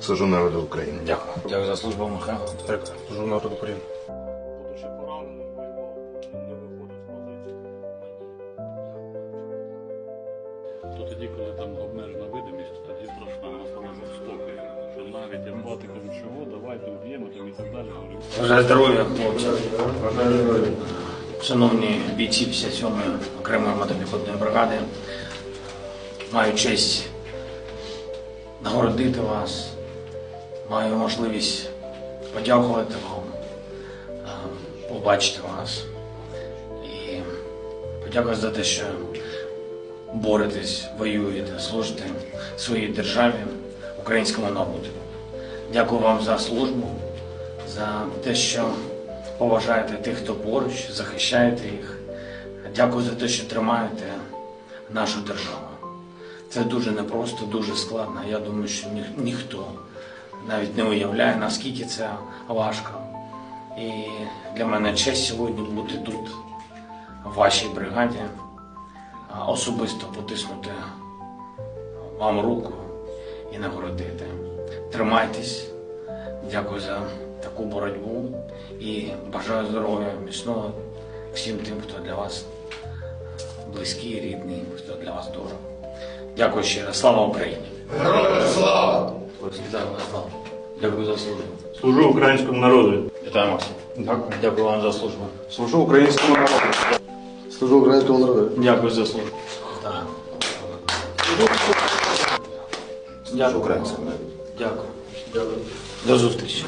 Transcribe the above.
Служу народу України. Дякую. Дякую за службу, Михайло. Служу народу України. То тоді, коли там обмежена видимість, тоді воно стало жорстоке. Що навіть чого, давайте вб'ємо там і так далі. Бажаю здоров'я, хлопці. Шановні бійці 57-ї окремої мотопіхотної бригади, маю честь нагородити вас, маю можливість подякувати вам, побачити вас і подякувати за те, що боретесь, воюєте, служите своїй державі, українському народу. Дякую вам за службу, за те, що поважаєте тих, хто поруч, захищаєте їх. Дякую за те, що тримаєте нашу державу. Це дуже непросто, дуже складно. Я думаю, що ніх- ніхто навіть не уявляє, наскільки це важко. І для мене честь сьогодні бути тут, в вашій бригаді, особисто потиснути вам руку і нагородити. Тримайтесь. Дякую за таку боротьбу і бажаю здоров'я, міцного всім тим, хто для вас близький, рідний, хто для вас дорого. Дякую ще раз. Слава Україні! Героям слава! Вітаю вас, слава. Дякую за службу. Служу українському народу. Вітаю, Максим. Дякую. Дякую вам за службу. Служу українському народу. Служу українському народу. Дякую за службу. Так. Дякую. Українському народу. Дякую. Дякую. До зустрічі.